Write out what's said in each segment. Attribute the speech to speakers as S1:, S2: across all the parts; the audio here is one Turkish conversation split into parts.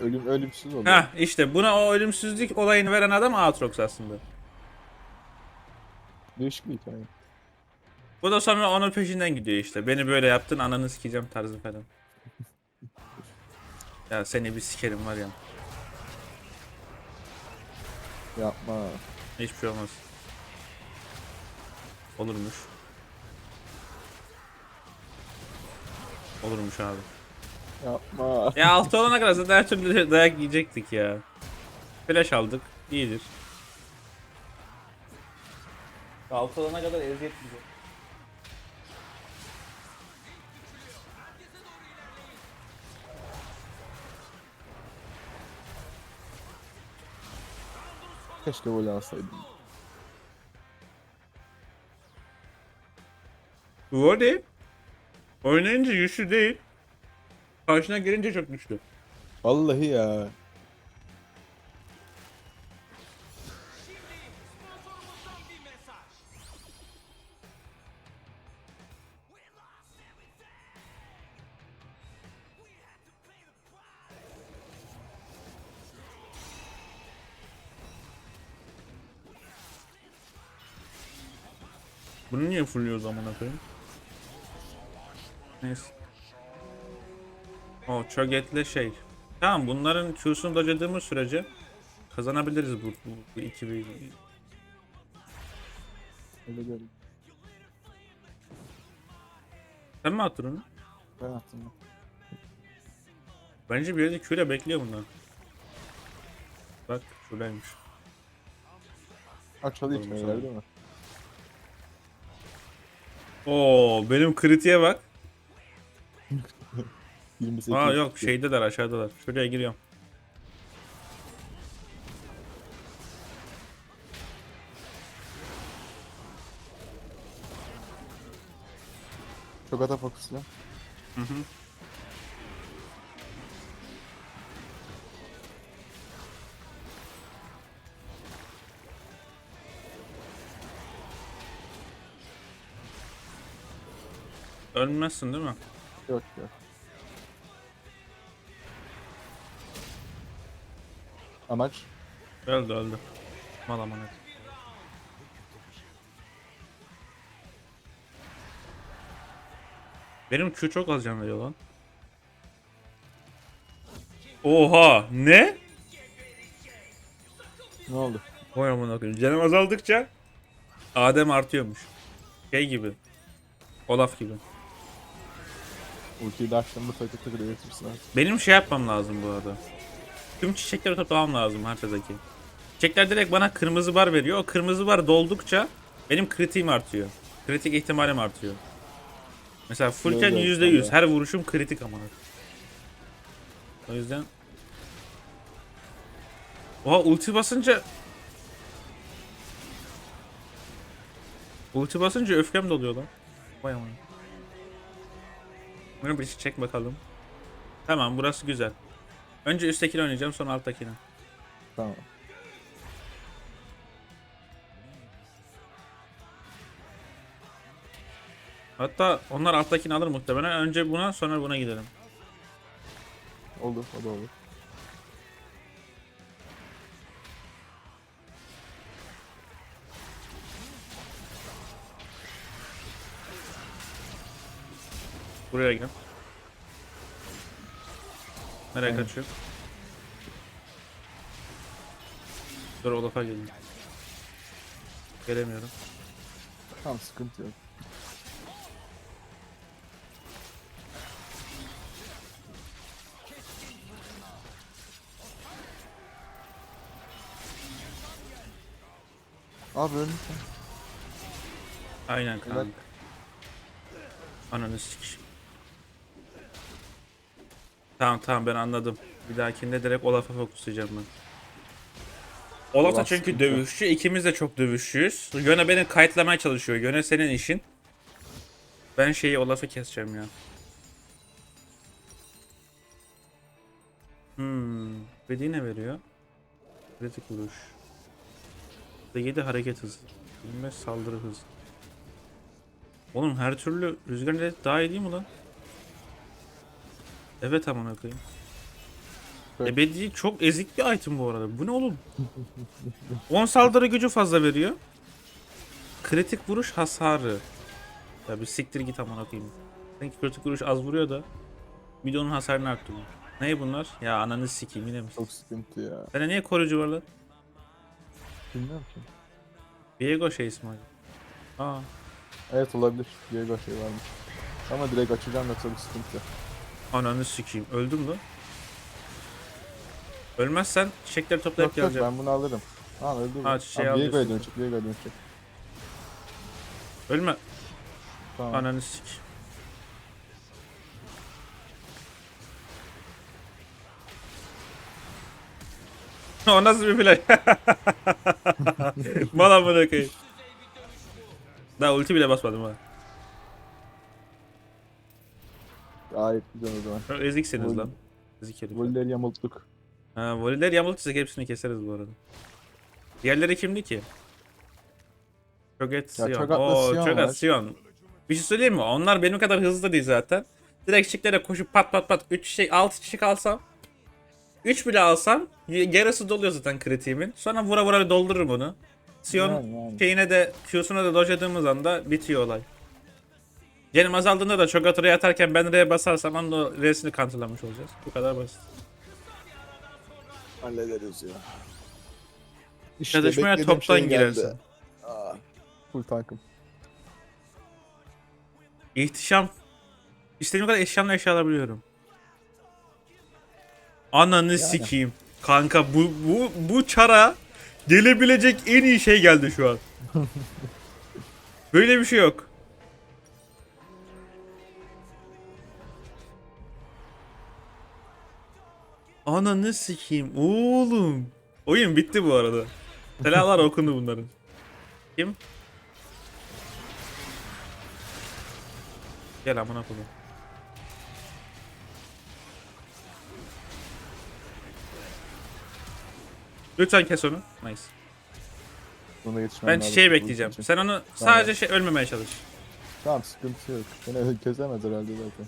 S1: Ölüm ölümsüz oluyor.
S2: Ha işte buna o ölümsüzlük olayını veren adam Aatrox aslında.
S1: Değişik bir hikaye.
S2: Bu da sonra onun peşinden gidiyor işte. Beni böyle yaptın ananı sikeceğim tarzı falan. Ya seni bir sikerim var ya.
S1: Yapma.
S2: Hiçbir şey olmaz. Olurmuş. Olurmuş abi.
S1: Yapma.
S2: Ya altı olana kadar zaten her türlü dayak yiyecektik ya. Flash aldık. iyidir. Altı olana kadar eziyet bize.
S1: Keşke gol alsaydım.
S2: Bu değil. Oynayınca güçlü değil. Karşına gelince çok güçlü.
S1: Vallahi ya.
S2: Bunu niye fulluyor zaman koyayım? Neyse. O çögetle şey. Tamam bunların Q'sunu dojadığımız sürece kazanabiliriz bu, bu, bu iki bir.
S1: Öyle gördüm.
S2: Sen mi attın onu?
S1: Ben attım.
S2: Bence bir yerde Q ile bekliyor bunlar. Bak şuradaymış.
S1: Açalı
S2: Olmuş
S1: içmeler
S2: abi.
S1: değil mi?
S2: Oo benim kritiğe bak.
S1: 28.
S2: Aa yok şeydeler aşağıdalar. Şuraya giriyorum.
S1: Çok ata fokuslu.
S2: Hı hı. Ölmezsin değil mi?
S1: Yok yok. Amaç
S2: Öldü öldü. Mal amanet. Benim Q çok az can veriyor lan. Oha ne?
S1: ne oldu?
S2: Vay amına koyayım. Canım azaldıkça Adem artıyormuş. Şey gibi. Olaf gibi.
S1: Ultiyi de açtığımda takır takır üretirsin artık.
S2: Benim şey yapmam lazım bu arada. Tüm çiçekleri toplamam lazım haritadaki. Çiçekler direkt bana kırmızı bar veriyor. O kırmızı bar doldukça benim kritiğim artıyor. Kritik ihtimalim artıyor. Mesela fullken %100.
S1: öyle.
S2: Her vuruşum kritik amına. O yüzden Oha ulti basınca Ulti basınca öfkem doluyor lan. Vay aman. Bunu bir çek bakalım. Tamam burası güzel. Önce üsttekini oynayacağım sonra alttakini.
S1: Tamam.
S2: Hatta onlar alttakini alır muhtemelen. Önce buna sonra buna gidelim.
S1: Olur o da olur.
S2: Buraya gel. Nereye
S1: Aynen.
S2: kaçıyor? Dur Olaf'a geleyim. Gelemiyorum.
S1: Tamam sıkıntı yok. Abi ölmüşsün.
S2: Aynen kanka.
S1: Evet.
S2: Ananı sikiş. Tamam tamam ben anladım. Bir dahakinde direkt Olaf'a fokuslayacağım ben. Olaf da
S1: Olaf
S2: çünkü
S1: sıkıntı.
S2: dövüşçü. ikimiz de çok dövüşçüyüz. Yöne beni kayıtlamaya çalışıyor. Yöne senin işin. Ben şeyi Olaf'ı keseceğim ya. Hmm. Dediği ne veriyor? Kritik vuruş. Ve 7 hareket hızı. 25 saldırı hızı. Oğlum her türlü rüzgar daha iyi değil mi lan? Evet aman koyayım.
S1: Evet.
S2: Ebedi çok ezik bir item bu arada. Bu ne oğlum? 10 saldırı gücü fazla veriyor. Kritik vuruş hasarı. Ya bir siktir git aman okuyayım. Sanki kritik vuruş az vuruyor da. Milyonun hasarını arttırıyor. Ne bunlar? Ya ananı sikeyim yine mi?
S1: Çok sıkıntı ya.
S2: Sende niye koruyucu var lan?
S1: Bilmiyorum ki.
S2: Viego şey İsmail. Aa.
S1: Evet olabilir. Diego şey varmış. Ama direkt açacağım yoksa bir sıkıntı.
S2: Ananı sikeyim. Öldüm mü? Ölmezsen çiçekleri toplayıp
S1: Yok yok
S2: geleceğim.
S1: ben bunu alırım. Tamam öldü.
S2: Ha, şey
S1: Diego'ya
S2: alıyorsun.
S1: dönecek. Diego'ya dönecek.
S2: Ölme.
S1: Tamam.
S2: Ananı sik. o nasıl bir play? Bana bunu koyayım. Daha ulti bile basmadım ha.
S1: Gayet güzel o zaman.
S2: Eziksiniz
S1: Vol-
S2: lan. Ezik herif.
S1: Volileri yamulttuk.
S2: Ha, voliler yamultuysak hepsini keseriz bu arada. Diğerleri kimdi ki? Çogat Sion.
S1: Cho'Gath'la
S2: Oo,
S1: Sion var.
S2: Sion. Bir şey söyleyeyim mi? Onlar benim kadar hızlı değil zaten. Direkt çiklere koşup pat pat pat 3 şey 6 çiçek alsam 3 bile alsam y- yarısı doluyor zaten kritiğimin. Sonra vura vura doldururum bunu. Sion
S1: Yani, yani.
S2: şeyine de Q'suna da dojladığımız anda bitiyor olay. Canım azaldığında da Cho'Gath oraya atarken ben R'ye basarsam onun R'sini counterlamış olacağız. Bu kadar basit.
S1: Hallederiz ya.
S2: Çalışmaya
S1: beklediğim
S2: toptan
S1: şey geldi.
S2: girersin.
S1: Aa, full tankım.
S2: İhtişam. İstediğim kadar eşyamla eşya alabiliyorum. Ananı sikeyim. Kanka bu bu bu çara gelebilecek en iyi şey geldi şu an. Böyle bir şey yok. Ananı sikeyim oğlum. Oyun bitti bu arada. Selamlar okundu bunların. Kim? Gel amına koyayım. Lütfen kes onu. Nice.
S1: Buna yetişmem
S2: Ben
S1: lazım. Bunun
S2: bekleyeceğim.
S1: için.
S2: Sen onu sadece şey ölmemeye çalış.
S1: Tamam sıkıntı yok. Beni kesemez herhalde zaten.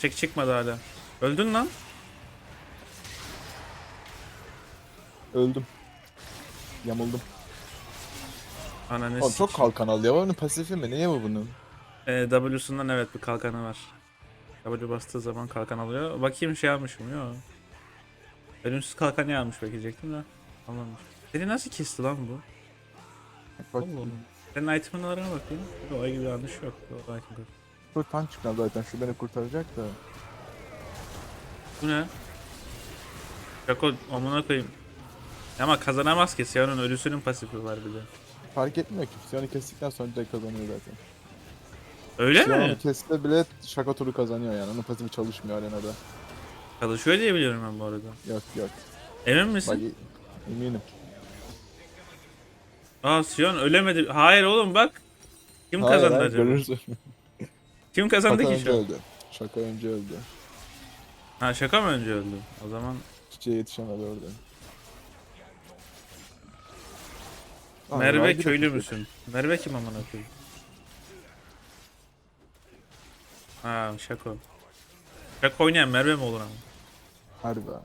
S2: Çek çıkmadı hala. Öldün lan.
S1: Öldüm. Yamuldum.
S2: Ananı
S1: Oğlum çok kalkan alıyor. Onun pasifi mi? Niye bu bunun?
S2: Ee, W'sundan evet bir kalkanı var. W bastığı zaman kalkan alıyor. Bakayım şey almışım yo. Ölümsüz kalkan almış bekleyecektim de. Almamış. Seni nasıl kesti lan bu?
S1: Bak.
S2: Senin itemlarına bakayım. O gibi yanlış yok. O item yok.
S1: bu tank çıkan zaten. Şu beni kurtaracak da.
S2: Bu ne? Şako amına koyayım. Ama kazanamaz ki. Sion'un ölüsünün pasifi var bir de.
S1: Fark etmiyor ki. Sion'u kestikten sonra direkt kazanıyor zaten.
S2: Öyle mi?
S1: Sion'u kesse bile şaka turu kazanıyor yani. Onun pasifi çalışmıyor arenada.
S2: Çalışıyor diye biliyorum ben bu arada.
S1: Yok yok.
S2: Emin
S1: Bak
S2: misin?
S1: eminim.
S2: Aa Sion ölemedi. Hayır oğlum bak. Kim
S1: Hayır,
S2: kazandı
S1: hayır,
S2: acaba?
S1: Görürsün.
S2: Kim kazandı
S1: Şaka
S2: ki
S1: önce
S2: şu an?
S1: öldü. Şaka önce öldü.
S2: Ha şaka mı önce öldü? O zaman
S1: Çiçeğe yetişemedi orada.
S2: Merve
S1: de
S2: köylü
S1: çiçek.
S2: müsün? Merve kim amına koyayım? Ha şaka. Şaka oynayan Merve mi olur ama?
S1: Harbi ha.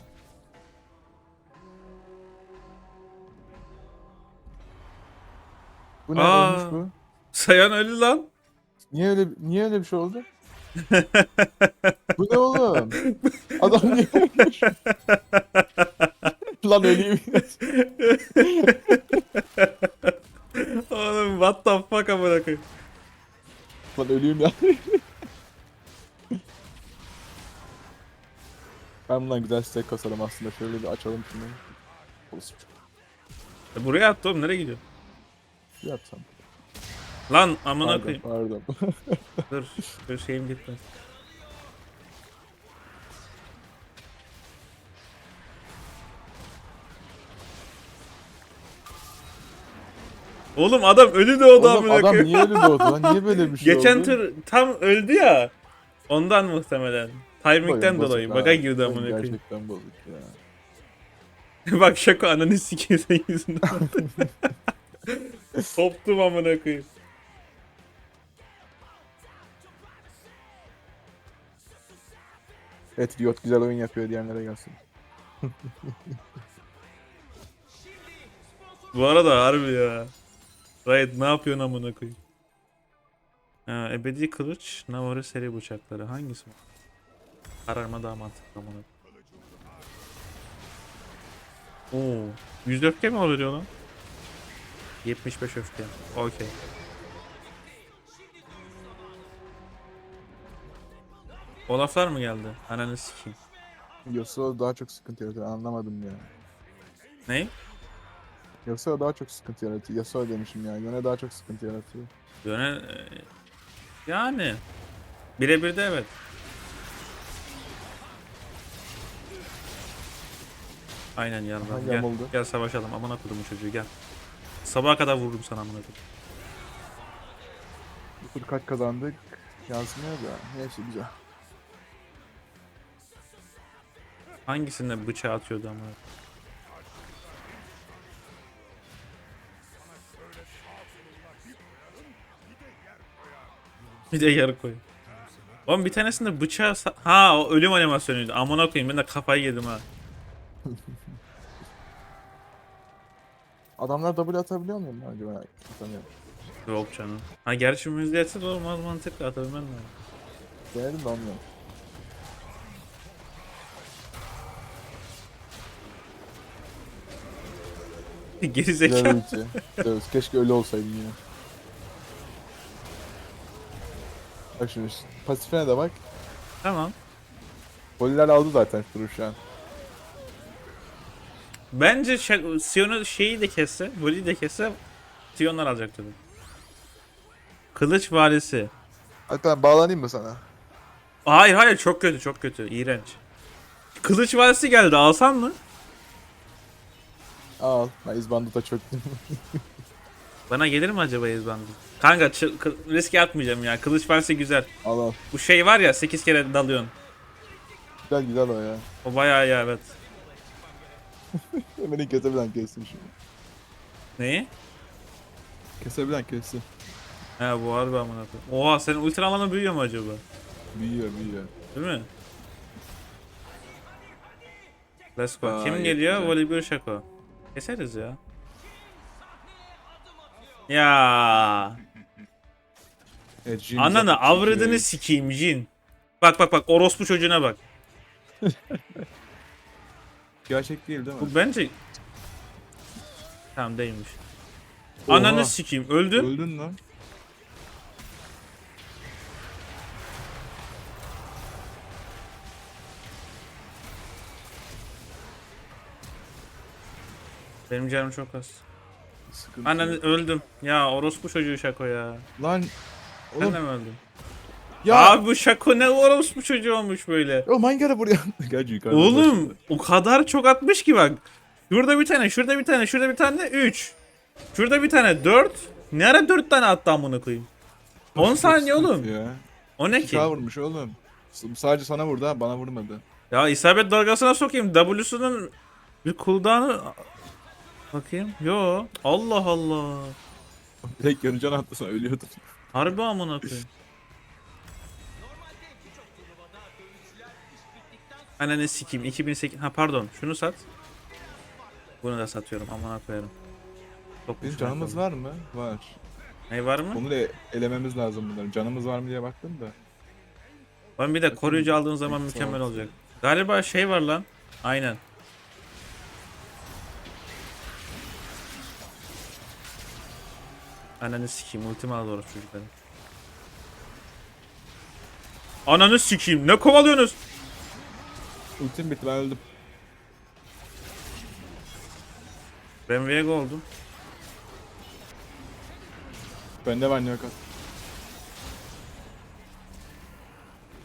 S1: Bu ne
S2: Aa.
S1: olmuş bu?
S2: Sayan ölü lan.
S1: Niye öyle niye öyle bir şey oldu? Bu ne oğlum? Adam niye ölmüş? Lan öleyim.
S2: Oğlum what the fuck amına koyayım.
S1: Lan öleyim ya. ben bundan güzel stack kasarım aslında. Şöyle bir açalım şunu.
S2: E, buraya attı oğlum nereye gidiyor?
S1: Bir yapsam.
S2: Lan amına
S1: Pardon,
S2: koyayım.
S1: pardon.
S2: Dur. Dur şeyim gitmez. Oğlum adam ölü de o da
S1: Oğlum
S2: amına
S1: adam
S2: koyayım.
S1: niye öyle doğdu lan? Niye böyle bir şey
S2: Geçen
S1: oldu?
S2: tur tam öldü ya. Ondan muhtemelen. Timing'den dolayı. Baga girdi amına koyayım.
S1: Gerçekten bozuk ya.
S2: Bak şaka ananı sikeyim senin yüzünden. Koptum amına koyayım.
S1: Evet Riot güzel oyun yapıyor diyenlere gelsin.
S2: Bu arada harbi ya. Riot ne yapıyorsun amına koyayım? Ebedi kılıç, Navarro seri bıçakları. Hangisi? Kararma daha mantıklı amına. Oo, 100 öfke mi oluyor lan? 75 öfke. Okey. Olaflar mı geldi? Ananı sikeyim.
S1: Yasuo daha çok sıkıntı yaratıyor anlamadım ya.
S2: Ne?
S1: Yasuo daha çok sıkıntı yaratıyor. Yasuo demişim ya. Yone daha çok sıkıntı yaratıyor.
S2: Yöne... e, Yani. Birebir de evet. Aynen yanına.
S1: Aha,
S2: Gel,
S1: yamuldu.
S2: gel savaşalım. Amına kodumun çocuğu gel. Sabaha kadar vururum sana amına koyayım.
S1: Bu tur kaç kazandık? Yazmıyor da. Neyse güzel.
S2: Hangisinde bıçağı atıyordu koyayım? Bir de yarı koy. Oğlum bir tanesinde bıçağı... Ha o ölüm animasyonuydu. Amına koyayım ben de kafayı yedim ha.
S1: Adamlar double atabiliyor mu acaba? Atamıyorum.
S2: Yok canım. Ha gerçi müziği de olmaz mantıklı atabilmen lazım.
S1: Denedim de olmuyor.
S2: Geri zekalı.
S1: Evet, keşke öyle olsaydım yine. Bak şimdi pasifine de bak.
S2: Tamam.
S1: Voliler aldı zaten turu şu an.
S2: Bence şa- Sion'u şeyi de kesse, Voli'yi de kesse Sion'lar alacak tabii. Kılıç valisi.
S1: Hatta bağlanayım mı sana?
S2: Hayır hayır çok kötü çok kötü. iğrenç. Kılıç valisi geldi alsan mı?
S1: Al. Ben izbanduta çöktüm.
S2: Bana gelir mi acaba ezbandı? Kanka riske atmayacağım ya. Kılıç valisi güzel.
S1: al al.
S2: Bu şey var ya 8 kere dalıyorsun.
S1: Güzel güzel o ya.
S2: O bayağı iyi evet.
S1: Beni kesebilen kessin şimdi.
S2: Neyi?
S1: Kesebilen kessin.
S2: He bu harbi amına koyayım. Oha senin ultra alanı büyüyor mu acaba?
S1: Büyüyor büyüyor.
S2: Değil mi? Let's go.
S1: Aa,
S2: Kim geliyor? Voleybol Şako. Keseriz ya. Ya.
S1: Evet, Jin
S2: Ananı
S1: zaten
S2: avradını sikeyim Jin. Bak bak bak orospu çocuğuna bak.
S1: Gerçek değil değil mi?
S2: Bu bence... Tamam değilmiş.
S1: Oha.
S2: Ananı sikeyim öldü.
S1: Öldün lan.
S2: Benim canım çok az.
S1: Sıkıntı
S2: Ananı
S1: yok.
S2: öldüm. Ya orospu çocuğu Şako ya.
S1: Lan
S2: Sen
S1: oğlum
S2: de mi öldün?
S1: ya
S2: Abi bu Şako ne orospu çocuğu olmuş böyle.
S1: o mangara buraya. Gerçi yukarıda
S2: Oğlum o kadar çok atmış ki bak. Şurada bir tane, şurada bir tane, şurada bir tane 3. Şurada bir tane 4. Ne ara 4 tane attı amına koyayım. 10 saniye oğlum.
S1: Ya.
S2: O ne ki?
S1: Daha vurmuş oğlum. S- Sadece sana vurdu ha bana vurmadı.
S2: Ya isabet dalgasına sokayım. W'sunun bir cooldown'ı bakayım. Yo. Allah Allah.
S1: Direkt yarı can attı sana ölüyordun.
S2: Harbi amına koyayım. Ananı sikeyim 2008 ha pardon şunu sat. Bunu da satıyorum amına koyarım. Çok
S1: Bizim canımız var mı? Var.
S2: Ne var mı?
S1: Onu da elememiz lazım bunları. Canımız var mı diye baktım da.
S2: Ben bir de koruyucu aldığın zaman mükemmel
S1: ol.
S2: olacak. Galiba şey var lan. Aynen. Ananı sikeyim ultimi aldı orası çocukları. Ananı sikeyim ne kovalıyorsunuz?
S1: Ultim bitti ben öldüm.
S2: Ben Vega oldum.
S1: Bende var yok.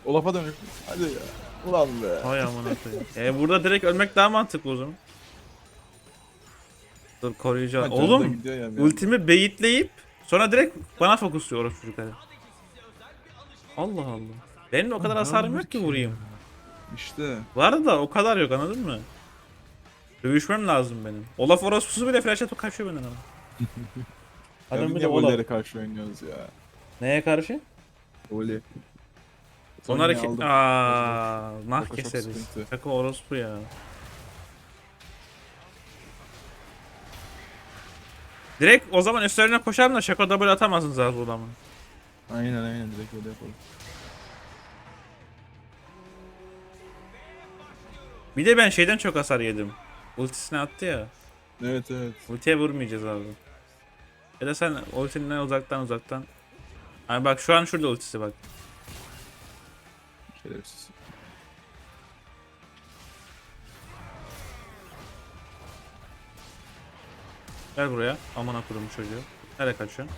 S1: Olaf'a dönük. Hadi ya. Ulan be.
S2: Hay amına koyayım. E burada direkt ölmek daha mantıklı o zaman. Dur
S1: da
S2: Oğlum ultimi beyitleyip sonra direkt bana fokusluyor orası çocukları. Allah Allah. Benim o kadar hasarım yok ki vurayım.
S1: İşte.
S2: Var da o kadar yok anladın mı? Dövüşmem lazım benim. Olaf orospusu bile flash atıp kaçıyor benden ama.
S1: Adam
S2: de Olaf.
S1: Karşı oynuyoruz ya.
S2: Neye karşı?
S1: Sony'yi
S2: hareket...
S1: aldım.
S2: Aaa, nah keseriz. Şaka orospu ya. Direkt o zaman üstlerine koşarım da şaka double atamazsın zaten o zaman.
S1: Aynen aynen direkt öyle yapalım.
S2: Bir de ben şeyden çok hasar yedim. Ultisini attı ya.
S1: Evet evet.
S2: Ultiye vurmayacağız abi. Ya da sen ultinden uzaktan uzaktan. Hani bak şu an şurada ultisi bak.
S1: Şerefsiz.
S2: Gel buraya. Aman akudum çocuğu. Nereye kaçıyorsun?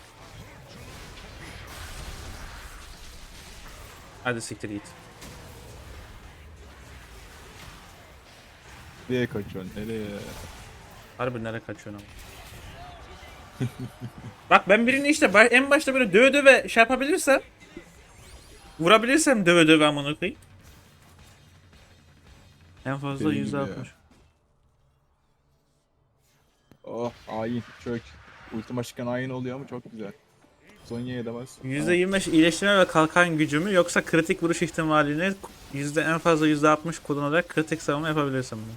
S2: Hadi siktir git.
S1: Nereye kaçıyorsun? Nereye?
S2: Harbi nereye kaçıyorsun ama. Bak ben birini işte ba- en başta böyle döve döve şey yapabilirsem vurabilirsem döve döve amına koyayım. En fazla
S1: Deli gibi ya. Oh ayin çök. Ultima çıkan ayin oluyor ama çok güzel. Sonya'ya da bas.
S2: Yüzde yirmi beş iyileştirme ve kalkan gücümü yoksa kritik vuruş ihtimalini yüzde en fazla yüzde altmış kullanarak kritik savunma yapabilirsem bunu.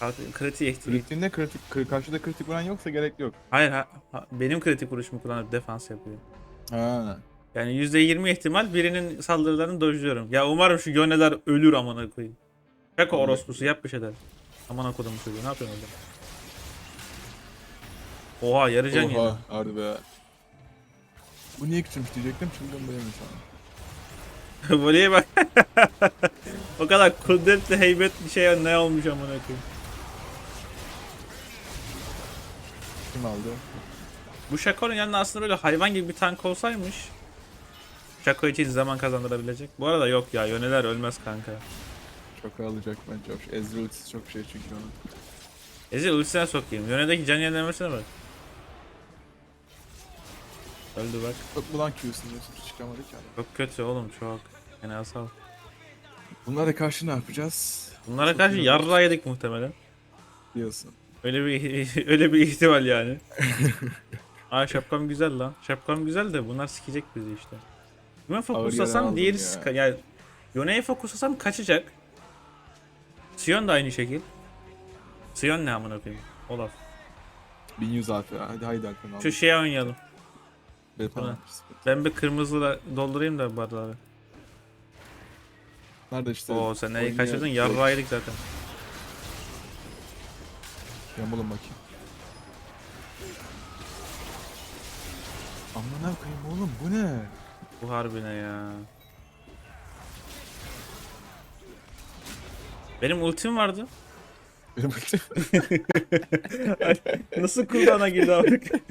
S2: Kalk- Kritik ihtimal.
S1: Kritiğinde kritik, kri- karşıda kritik vuran yoksa gerek yok.
S2: Hayır ha, ha- benim kritik vuruşumu kullanıp defans yapıyor.
S1: Ha.
S2: Yani %20 ihtimal birinin saldırılarını dojluyorum. Ya umarım şu yoneler ölür amına koyayım. Şaka orospusu yap bir şeyler. Aman kodum çocuğu ne yapıyorsun orada? Oha yarıcan yedi.
S1: Oha harbi be. Bu niye küçülmüş diyecektim şimdi onu beğenmiş ama.
S2: Voleye bak. o kadar kudretli heybetli şey ne olmuş amına koyayım.
S1: Kim aldı?
S2: Bu Shaco'nun yanında aslında böyle hayvan gibi bir tank olsaymış. Shaco için zaman kazandırabilecek. Bu arada yok ya yoneler ölmez kanka.
S1: Çok alacak bence. Ezreal ultisi çok şey çünkü onun.
S2: Ezil ultisine sokayım. Yönedeki can yenilemesine bak. Öldü bak.
S1: Çok mu lan Q'sunu Yusuf çıkamadı ki adam.
S2: Çok kötü oğlum çok. Yani asal.
S1: Bunlara karşı ne yapacağız?
S2: Bunlara
S1: Çok
S2: karşı
S1: iyi
S2: yarra yedik muhtemelen.
S1: Diyorsun.
S2: Öyle bir öyle bir ihtimal yani. Aa şapkam güzel lan. Şapkam güzel de bunlar sikecek bizi işte.
S1: Yere
S2: fokuslasam diğeri
S1: ya.
S2: sıka... Yani Yone'ye fokuslasam kaçacak. Sion da aynı şekil. Sion ne amına koyayım? Olaf.
S1: 1100 AP. Hadi haydi Alpen al.
S2: Şu şeye oynayalım. Ben bir kırmızı doldurayım da bardağı.
S1: Nerede işte?
S2: Oo sen neyi kaçırdın? Yarra yedik zaten.
S1: Yamulun bakayım. Amına koyayım oğlum bu ne?
S2: Bu harbine ya. Benim ultim vardı.
S1: Benim ultim.
S2: Nasıl kulağına girdi abi?